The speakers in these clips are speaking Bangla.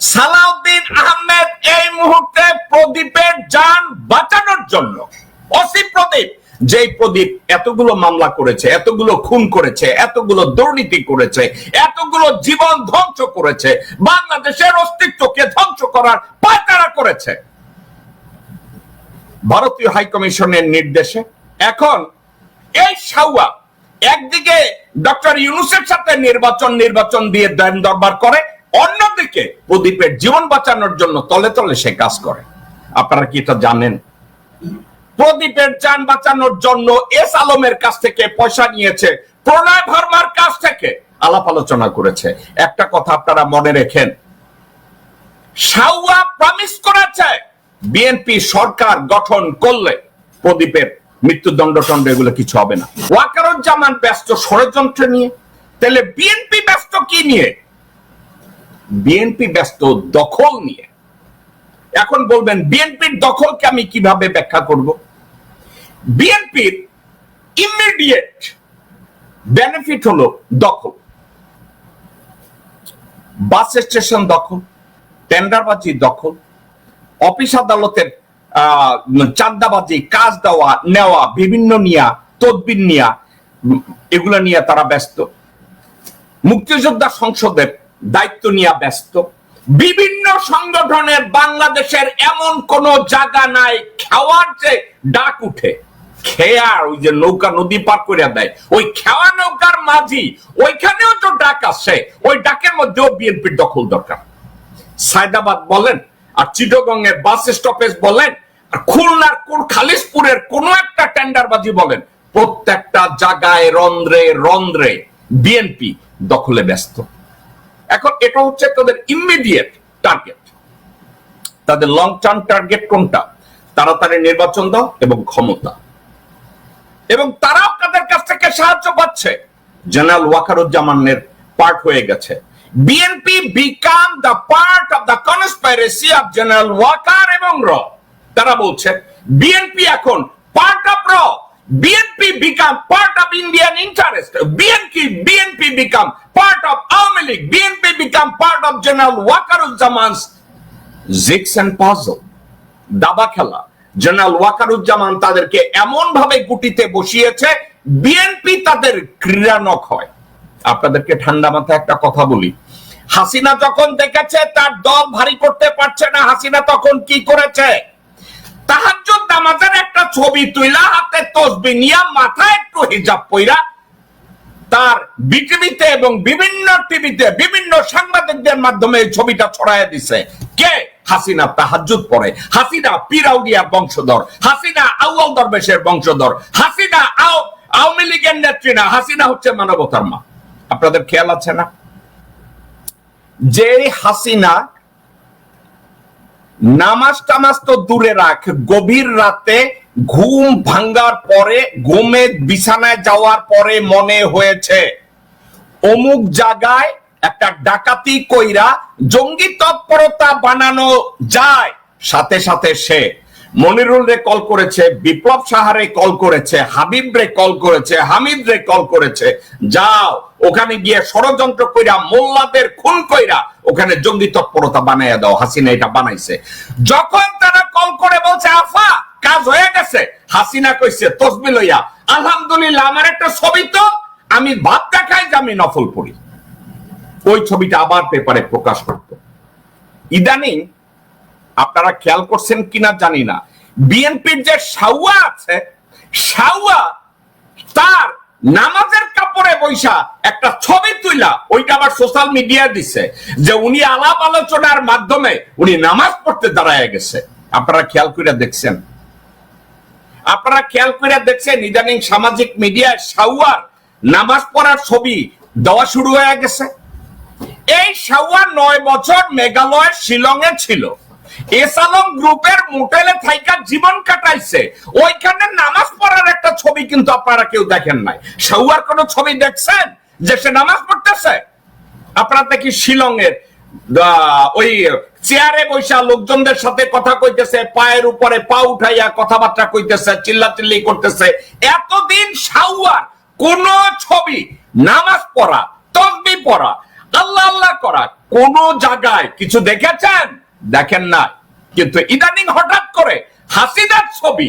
সালাউদ্দিন আহমেদ এই মুহূর্তে প্রদীপের যান বাঁচানোর জন্য। অসি প্রদীপ, যেই প্রদীপ এতগুলো মামলা করেছে, এতগুলো খুন করেছে, এতগুলো দুর্নীতি করেছে, এতগুলো জীবন ধ্বংস করেছে, বাংলাদেশের অস্তিত্বকে ধ্বংস করার পায়তারা করেছে। ভারতীয় হাই কমিশনের নির্দেশে এখন এই সাউয়া একদিকে ডক্টর ইউনুসের সাথে নির্বাচন নির্বাচন দিয়ে দেন দরবার করে অন্যদিকে প্রদীপের জীবন বাঁচানোর জন্য তলে তলে সে কাজ করে। আপনারা কি এটা জানেন? প্রদীপের যান বাঁচানোর জন্য এস আলমের কাছ থেকে পয়সা নিয়েছে, প্রণয় ভার্মার কাছ থেকে আলাপ আলোচনা করেছে। একটা কথা আপনারা মনে রেখেন সাউয়া প্রমিস করেছে, বিএনপি সরকার গঠন করলে প্রদীপের মৃত্যুদণ্ড টন্ড এগুলো কিছু হবে না। ওয়াকারুজ্জামান ব্যস্ত ষড়যন্ত্র নিয়ে, তাহলে বিএনপি ব্যস্ত কি নিয়ে বিএনপি ব্যস্ত দখল নিয়ে। এখন বলবেন বিএনপির দখলকে আমি কীভাবে ব্যাখ্যা করব? বিএনপির ইমিডিয়েট বেনিফিট হলো দখল। বাস স্টেশন দখল টেন্ডারবাজি দখল অফিস আদালতের আহ, চাঁদাবাজি কাজ দেওয়া নেওয়া বিভিন্ন নিয়া তদবির নিয়া এগুলো নিয়ে তারা ব্যস্ত। মুক্তিযোদ্ধা সংসদের দায়িত্ব নিয়ে ব্যস্ত। বিভিন্ন সংগঠনের বাংলাদেশের এমন কোন জায়গা নাই, খাওয়ার যে ডাক উঠে। খেয়ার ওই যে নৌকা নদী পার করে দেয়। ওই খেওয়া নৌকার মাঝি, ওইখানেও তো ডাক আসে। ওই ডাকের মধ্যেও বিএনপির দখল দরকার। সায়দাবাদ বলেন, আর চিটগং এর বাস স্টপেজ বলেন, আর খুলনার কোন খালিশপুরের কোন একটা টেন্ডারবাজি বলেন, প্রত্যেকটা জায়গায় রন্ধ্রে রন্ধ্রে বিএনপি দখলে ব্যস্ত। এখন এটা হচ্ছে তাদের ইমিডিয়েট টার্গেট তাদের লং টার্ম টার্গেট কোনটা তাড়াতাড়ি নির্বাচন দাও এবং ক্ষমতা। এবং তারাও তাদের কাছ থেকে সাহায্য পাচ্ছে। জেনারেল ওয়াকারুজ্জামানের পার্ট হয়ে গেছে। BNP become the part of the conspiracy of general Waker এবং র। তারা বলছে বিএনপি এখন পার্ট অফ র। Become part of Indian interest BNP BNP become part of Awami League BNP become part of general Wakeruzzaman's jigs and puzzle দাবা খেলা। জেনারেল ওয়াকারুজ্জামান তাদেরকে এমন ভাবে গুটিতে বসিয়েছে বিএনপি তাদের ক্রীড়ানক হয়। আপনাদেরকে ঠান্ডা মাথায় একটা কথা বলি। হাসিনা যখন দেখেছে, তার দল ভারী করতে পারছে না। হাসিনা তখন কি করেছে? তাহাজ্জুদ নামাজের একটা ছবি তুইলা হাতে তসবি নিয়া মাথায় একটু হিজাব পইরা তার বিটিভিতে এবং বিভিন্ন টিভিতে, বিভিন্ন সাংবাদিকদের মাধ্যমে এই ছবিটা দিছে। কে? হাসিনা তাহাজ্জুদ পড়ে হাসিনা পিরাউডিয়ার বংশধর। হাসিনা আউয়াল দরবেশের বংশধর। হাসিনা আও, আওয়ামী লীগের নেত্রী না। হাসিনা হচ্ছে মানবতার মা। আপনাদের খেয়াল আছে না? যে হাসিনা নামাজ টামাজ তো দূরে রাখ। গভীর রাতে ঘুম ভাঙ্গার পরে, ঘুমে বিছানায় যাওয়ার পরে মনে হয়েছে, অমুক জায়গায় একটা ডাকাতি কইরা জঙ্গি তৎপরতা বানানো যায়। সাথে সাথে সে মনিরুল রে কল করেছে, বিপ্লব সাহারে কল করেছে, হাবিব রে কল করেছে, হামিদ রে কল করেছে, যাও, ওখানে গিয়ে ষড়যন্ত্র কইরা, মোল্লাদের খুন কইরা ওখানে জঙ্গি তৎপরতা বানাইয়া দাও, হাসিনা এটা বানাইছে। যখন তারা কল করে বলছে, আফা, কাজ হয়ে গেছে। হাসিনা কইছে তসবি লইয়া। আলহামদুলিল্লাহ, আমার একটা ছবি তো, আমি ভাব দেখাই যে আমি নফল পড়ি। ওই ছবিটা আবার পেপারে প্রকাশ করত। ইদানিং, আপনারা খেয়াল করছেন কিনা জানি না। বিএনপির যে সাউয়া আছে সাউয়া তার নামাজের বৈশা একটা ছবি তুইলা, ওইটা আবার সোশ্যাল মিডিয়া দিছে, যে উনি আলাপ আলোচনার মাধ্যমে উনি নামাজ পড়তে দাঁড়ায় গেছে। আপনারা খেয়াল করে দেখছেন। আপনারা খেয়াল করে দেখছেন, ইদানিং সামাজিক মিডিয়ায় সাউয়ার নামাজ পড়ার ছবি দেওয়া শুরু হয়ে গেছে। এই সাউয়া নয় বছর মেঘালয়ের শিলংয়ে ছিল। এসালম গ্রুপের মোটেলে থাইকা জীবন কাটাইছে। ওইখানে নামাজ পড়ার ছবি কিন্তু আপনারা কেউ দেখেন নাই। সাউয়ার কোন ছবি দেখছেন যে সে নামাজ পড়তেছে? আপনারা দেখি শিলংয়ের আহ, ওই চেয়ারে বৈশা লোকজনদের সাথে কথা কইতেছে পায়ের উপরে পা উঠাইয়া কথাবার্তা কইতেছে চিল্লাচিল্লি করতেছে। এতদিন সাউয়ার কোন ছবি নামাজ পড়া তসবি পড়া আল্লাহ আল্লাহ করা কোন জায়গায় কিছু দেখেছেন? দেখেন না কিন্তু ইদানিং হঠাৎ করে হাসিনার ছবি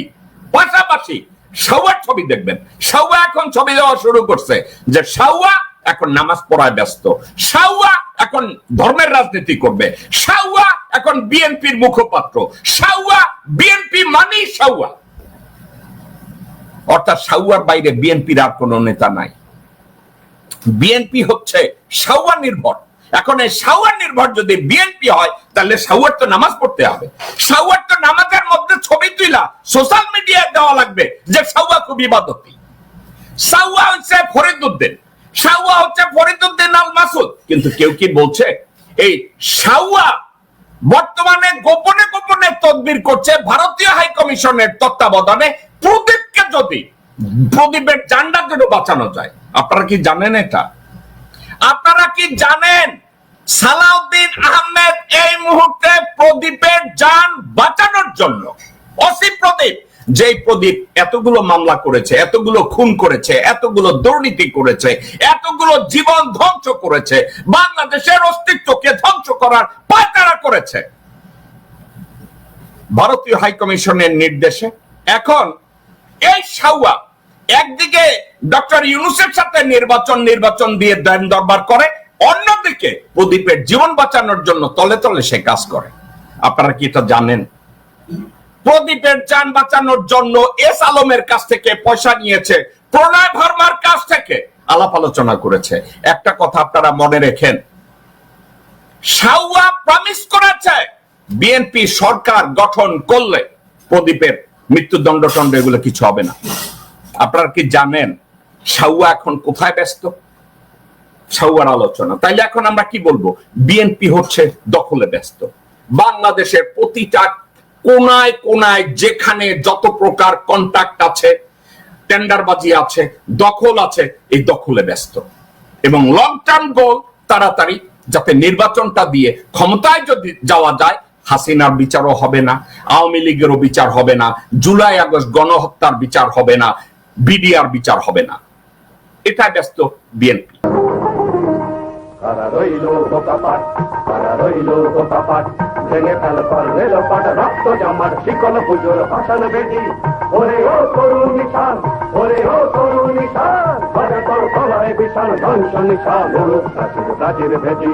পাশাপাশি সাউয়ার ছবি দেখবেন। সাউয়া এখন ছবি দেওয়া শুরু করছে যে সাউয়া এখন নামাজ পড়ায় ব্যস্ত। সাউয়া এখন ধর্মের রাজনীতি করবে। সাউয়া এখন বিএনপির মুখপাত্র। সাউয়া বিএনপি মানি সাউয়া অর্থাৎ সাউয়ার বাইরে বিএনপির আর কোন নেতা নাই। বিএনপি হচ্ছে সাউয়া নির্ভর। এখন এই সাউয়া নির্ভর যদি বিএনপি হয়, তাহলে সাউয়ার তো নামাজ পড়তে হবে। সাউয়ার তো নামাজের মধ্যে সোশ্যাল মিডিয়ায় দেওয়া লাগবে যে সাউয়া খুব ইবাদতি। সাউয়া হচ্ছে ফরিদুদ্দিন সাউয়া হচ্ছে ফরিদুদ্দিন আল মাসুদ কিন্তু কেউ কি বলছে, এই সাউয়া বর্তমানে গোপনে গোপনে তদবির করছে ভারতীয় হাই কমিশনের তত্ত্বাবধানে প্রদীপকে যদি প্রদীপের জান্ডা যেন বাঁচানো যায়। আপনারা কি জানেন এটা? আপনারা কি জানেন সালাউদ্দিন আহমেদ এই মুহূর্তে প্রদীপের যান বাঁচানোর জন্য যেই প্রদীপ এতগুলো মামলা করেছে, এতগুলো খুন করেছে, এতগুলো দুর্নীতি করেছে, এতগুলো জীবন ধ্বংস করেছে, বাংলাদেশের অস্তিত্বকে ধ্বংস করার পায়তারা করেছে। ভারতীয় হাই কমিশনের নির্দেশে এখন এই সাউয়া একদিকে ডক্টর ইউনুসের সাথে নির্বাচন নির্বাচন দিয়ে দেন দরবার করে, অন্যদিকে প্রদীপের জীবন বাঁচানোর জন্য তলে তলে সে কাজ করে। আপনারা কি এটা জানেন? প্রদীপের যান বাঁচানোর জন্য এস আলমের কাছ থেকে পয়সা নিয়েছে, প্রণয় ভার্মার কাছ থেকে। আলাপ আলোচনা করেছে। একটা কথা আপনারা মনে রেখেন। সাউয়া প্রমিস করেছে বিএনপি সরকার গঠন করলে প্রদীপের মৃত্যুদণ্ড টন্ড এগুলো কিছু হবে না। আপনারা কি জানেন সাউয়া এখন কোথায় ব্যস্ত? সাউয়ার আলোচনা। তাইলে এখন আমরা কি বলব? বিএনপি হচ্ছে দখলে ব্যস্ত। বাংলাদেশের প্রতিটা কোনায় কোনায় যেখানে যত প্রকার কন্ট্যাক্ট আছে টেন্ডারবাজি আছে, দখল আছে, এই দখলে ব্যস্ত। এবং লং টার্ম গোল তাড়াতাড়ি যাতে নির্বাচনটা দিয়ে ক্ষমতায় যদি যাওয়া যায়, হাসিনার বিচারও হবে না, আওয়ামী লীগেরও বিচার হবে না, জুলাই আগস্ট গণহত্যার বিচার হবে না, বিডিআর বিচার হবে না। এটা ব্যস্ত বিএনপি। রইল ভেঙে ফেল কর রেল পাট রক্ত জামার শিকল পুজোর ভাষণ বেটি ওরে ও তরুণ নিশান, ওরে ও তরুণ নিশান তোর তলায় বিশাল ধ্বংস নিশান প্রাচীর ভেটি